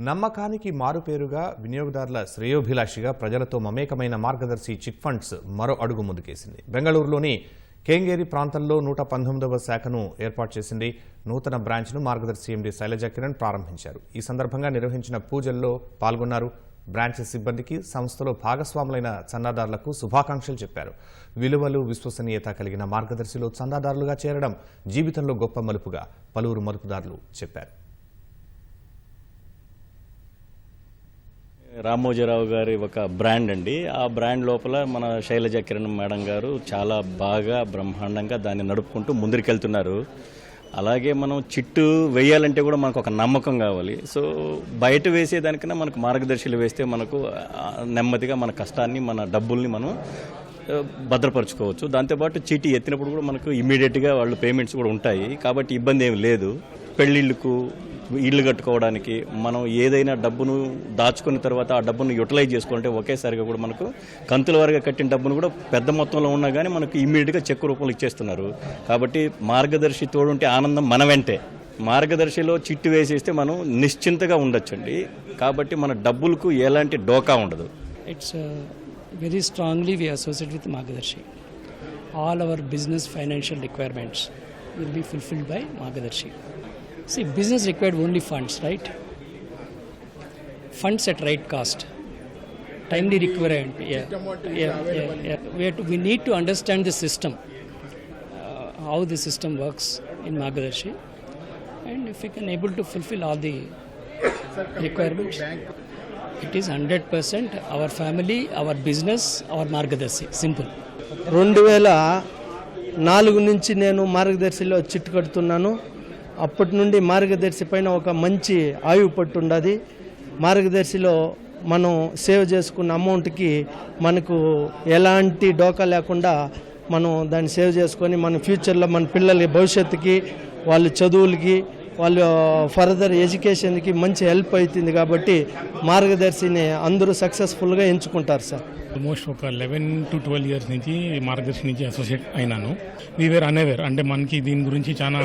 నమ్మకానికి మారుపేరుగా వినియోగదారుల శ్రేయోభిలాషిగా ప్రజలతో మమేకమైన మార్గదర్శి చిట్ ఫండ్స్ మరో అడుగు ముందుకేసింది. బెంగళూరులోని కేంగేరి ప్రాంతంలో నూట పంతొమ్మిదవ శాఖను ఏర్పాటు చేసింది. నూతన బ్రాంచ్ను మార్గదర్శి ఎండి శైలజ కిరణ్ ప్రారంభించారు. ఈ సందర్భంగా నిర్వహించిన పూజల్లో పాల్గొన్నారు. బ్రాంచ్ సిబ్బందికి సంస్థలో భాగస్వాములైన చందాదారులకు శుభాకాంక్షలు చెప్పారు. విలువలు విశ్వసనీయత కలిగిన మార్గదర్శిలో చందాదారులుగా చేరడం జీవితంలో గొప్ప మలుపుగా పలువురు మలుపుదారులు చెప్పారు. రామోజీరావు గారి ఒక బ్రాండ్ అండి. ఆ బ్రాండ్ లోపల మన శైలజ కిరణ్ మేడం గారు చాలా బాగా బ్రహ్మాండంగా దాన్ని నడుపుకుంటూ ముందరికెళ్తున్నారు. అలాగే మనం చిట్టు వేయాలంటే కూడా మనకు ఒక నమ్మకం కావాలి. సో బయట వేసేదానికన్నా మనకు మార్గదర్శులు వేస్తే మనకు నెమ్మదిగా మన కష్టాన్ని మన డబ్బుల్ని మనం భద్రపరచుకోవచ్చు. దాంతోపాటు చీటీ ఎత్తినప్పుడు కూడా మనకు ఇమీడియట్గా వాళ్ళు పేమెంట్స్ కూడా ఉంటాయి. కాబట్టి ఇబ్బంది ఏమి లేదు. పెళ్ళిళ్ళకు ఇల్లు కట్టుకోవడానికి మనం ఏదైనా డబ్బును దాచుకున్న తర్వాత ఆ డబ్బును యూటిలైజ్ చేసుకుంటే ఒకేసారిగా కూడా మనకు కంతుల వారిగా కట్టిన డబ్బును కూడా పెద్ద మొత్తంలో ఉన్నా కానీ మనకు ఇమ్మీడియట్గా చెక్ రూపంలో ఇచ్చేస్తున్నారు. కాబట్టి మార్గదర్శి తోడుంటే ఆనందం మన వెంటే. మార్గదర్శిలో చిట్టు వేసేస్తే మనం నిశ్చింతగా ఉండొచ్చండి. కాబట్టి మన డబ్బులకు ఎలాంటి డోకా ఉండదు. It's very strongly we associate with Margadarsi. All our business financial requirements will be fulfilled by Margadarsi. See, business required only funds, right? Funds at right cost. Timely requirement. Yeah, yeah, yeah. yeah. We, have to, we need to understand the system, uh, how the system works in Margadarshi, and if we can able to fulfill all the requirements. It is 100% our family, our business, our Margadarshi. Simple. రెండు వేల నాలుగు నుంచి నేను మార్గదర్శిలో చిట్టు కడుతున్నాను అప్పటి నుండి మార్గదర్శి పైన ఒక మంచి ఆయువు పట్టుండది. మార్గదర్శిలో మనం సేవ్ చేసుకున్న అమౌంట్కి మనకు ఎలాంటి డోకా లేకుండా మనం దాన్ని సేవ్ చేసుకొని మన ఫ్యూచర్లో మన పిల్లల భవిష్యత్తుకి వాళ్ళ చదువులకి వాళ్ళ ఫర్దర్ ఎడ్యుకేషన్కి మంచి హెల్ప్ అవుతుంది కాబట్టి మార్గదర్శిని అందరూ సక్సెస్ఫుల్గా ఎంచుకుంటారు సార్. ఆల్మోస్ట్ ఒక లెవెన్ టు ట్వెల్వ్ ఇయర్స్ నుంచి మార్గదర్శి నుంచి అసోసియేట్ అయినాను. వీఆర్ అనేవేర్ అంటే మనకి దీని గురించి చాలా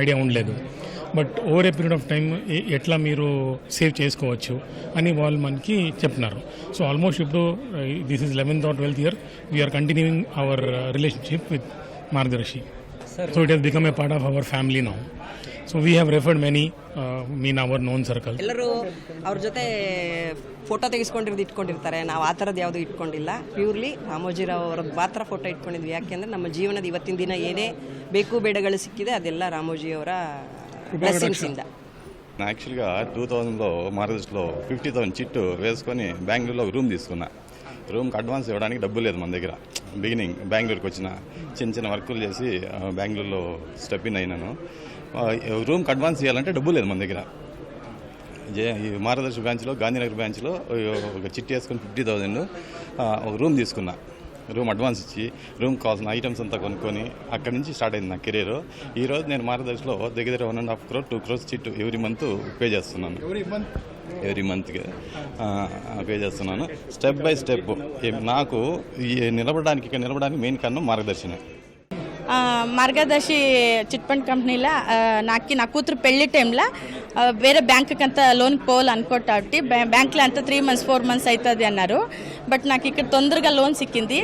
ఐడియా ఉండలేదు. But over a period of time ఎట్లా మీరు సేవ్ చేసుకోవచ్చు అని వాళ్ళు మనకి చెప్తున్నారు. సో ఆల్మోస్ట్ ఇప్పుడు this is eleventh or twelfth year we are continuing our relationship with Margadarsi so it has become a part of our family now so we have referred many mean our known circle ಎಲ್ಲರೂ ಅವ್ರ ಜೊತೆ photo ತೆಗೆಸ್ಕೊಂಡಿರೋದು ಇಟ್ಕೊಂಡಿರ್ತಾರೆ ನಾವು ಆ ಥರದ್ದು ಯಾವುದು ಇಟ್ಕೊಂಡಿಲ್ಲ purely Ramoji Rao ಅವ್ರದ್ದು ಮಾತ್ರ ಫೋಟೋ ಇಟ್ಕೊಂಡಿದ್ವಿ ಯಾಕೆಂದ್ರೆ ನಮ್ಮ ಜೀವನದ ಇವತ್ತಿನ ದಿನ ಏನೇ ಬೇಕು ಬೇಡಗಳು ಸಿಕ್ಕಿದೆ ಅದೆಲ್ಲ ರಾಮೋಜಿಯವರ ಬ್ಲೆಸ್ಸಿಂಗ್ಸಿಂದ యాక్చువల్గా టూ థౌజండ్లో మార్గదర్శిలో ఫిఫ్టీ థౌసండ్ చిట్టు వేసుకొని బెంగళూరులో ఒక రూమ్ తీసుకున్నా రూమ్కి అడ్వాన్స్ ఇవ్వడానికి డబ్బు లేదు మన దగ్గర బిగినింగ్ బెంగళూరుకి వచ్చిన చిన్న చిన్న వర్కులు చేసి ఆ, బెంగళూరులో స్టెప్ ఇన్ అయినాను ఆ, రూమ్కి అడ్వాన్స్ ఇవ్వాలంటే డబ్బు లేదు మన దగ్గర. మార్గదర్శి బ్రాంచ్లో గాంధీనగర్ బ్రాంచ్లో ఒక చిట్టి వేసుకొని ఫిఫ్టీ థౌజండ్ ఒక రూమ్ తీసుకున్నా. రూమ్ అడ్వాన్స్ ఇచ్చి రూమ్ కావాల్సిన ఐటమ్స్ అంతా కొనుక్కొని అక్కడి నుంచి స్టార్ట్ అయింది నా కెరీర్ ఈ రోజు నేను మార్గదర్శిలో దగ్గర దగ్గర one and half crore two crores చిట్టు ఎవ్రీ మంత్ పే చేస్తున్నాను. ఎవ్రీ మంత్కి పే చేస్తున్నాను. స్టెప్ బై స్టెప్ నాకు నిలబడడానికి ఇక్కడ నిలబడడానికి మెయిన్ కారణం మార్గదర్శనే ఆ, మార్గదర్శి చిట్ ఫండ్ కంపెనీలో నాకు నా కూతురు పెళ్ళి టైంలో వేరే బ్యాంకుకి లోన్ లోన్కి పోవాలనుకోటి బ్యాంక్లో అంతా త్రీ మంత్స్ ఫోర్ మంత్స్ అవుతుంది అన్నారు. బట్ నాకు ఇక్కడ తొందరగా లోన్ సిక్కింది.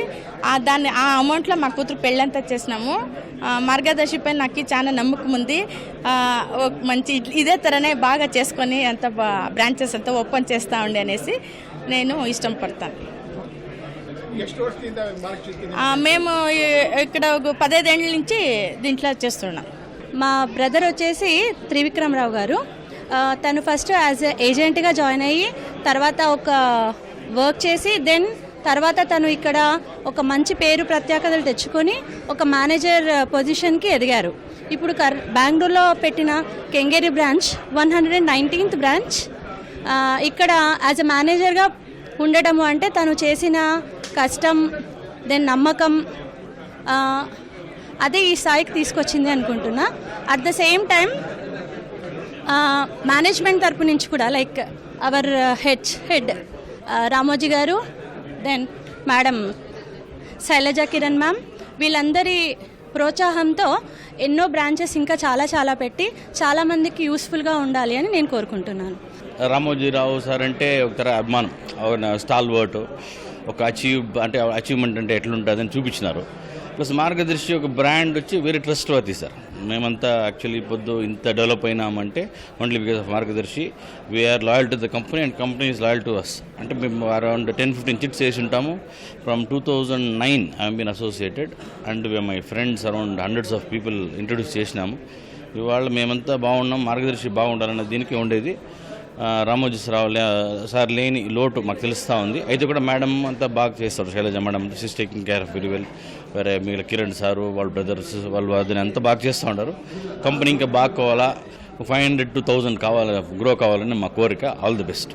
దాన్ని ఆ అమౌంట్లో మా కూతురు పెళ్ళి అంతా చేసినాము మార్గదర్శి పైన నాకు చాలా నమ్మకం ఉంది. మంచి ఇదే తరనే బాగా చేసుకొని అంత బ్రాంచెస్ అంతా ఓపెన్ చేస్తా ఉండే అనేసి నేను ఇష్టం పడతాను. మేము ఇక్కడ ఒక పదహైదేళ్ళ నుంచి దీంట్లో చేస్తున్నాం మా బ్రదర్ వచ్చేసి త్రివిక్రమరావు గారు. తను ఫస్ట్ యాజ్ ఏజెంట్గా జాయిన్ అయ్యి తర్వాత ఒక వర్క్ చేసి దెన్ తర్వాత తను ఇక్కడ ఒక మంచి పేరు ప్రత్యేకతలు తెచ్చుకొని ఒక మేనేజర్ పొజిషన్కి ఎదిగారు. ఇప్పుడు కర్ బెంగళూరులో పెట్టిన Kengeri branch one hundred and nineteenth branch. ఇక్కడ యాజ్ అ మేనేజర్గా ఉండటము అంటే తను చేసిన కష్టం దెన్ నమ్మకం అదే ఈ స్థాయికి తీసుకొచ్చింది అనుకుంటున్నా. At the same time management తరపు నుంచి కూడా like our head head Ramoji garu then madam Shailaja Kiran ma'am వీళ్ళందరి ప్రోత్సాహంతో ఎన్నో బ్రాంచెస్ ఇంకా చాలా చాలా పెట్టి చాలామందికి యూస్ఫుల్గా ఉండాలి అని నేను కోరుకుంటున్నాను. రామోజీరావు సార్ అంటే ఒక తర అభిమానం స్టాల్ వర్ట్ ఒక అచీవ్ అంటే అచీవ్మెంట్ అంటే ఎట్లుంటుంది అని చూపించినారు. ప్లస్ మార్గదర్శి ఒక బ్రాండ్ వచ్చి వెరీ ట్రస్ట్ వర్తి సార్. మేమంతా యాక్చువల్లీ పొద్దు ఇంత develop అయినామంటే only because of Margadarsi we are loyal to the company and company is loyal to us అంటే మేము అరౌండ్ టెన్ ఫిఫ్టీన్ చిట్స్ వేసి ఉంటాము. From two thousand nine I'm been associated and my friends around hundreds of people introduce చేసినాము. ఇవాళ మేమంతా బాగున్నాం మార్గదర్శి బాగుండాలన్న దీనికి ఉండేది. రామోజీరావు లే- సార్ లేని లోటు మాకు తెలుస్తూ ఉంది. అయితే కూడా మేడం అంతా బాగా చేస్తారు. Shailaja madam she's taking care of very well వేరే మిగిలిన కిరణ్ సారు వాళ్ళ బ్రదర్స్ వాళ్ళు అదని అంతా బాగా చేస్తూ ఉంటారు కంపెనీ ఇంకా బాగా కావాలా? ఫైవ్ హండ్రెడ్ టు థౌజండ్ కావాలి? గ్రో కావాలని మా కోరిక. All the best.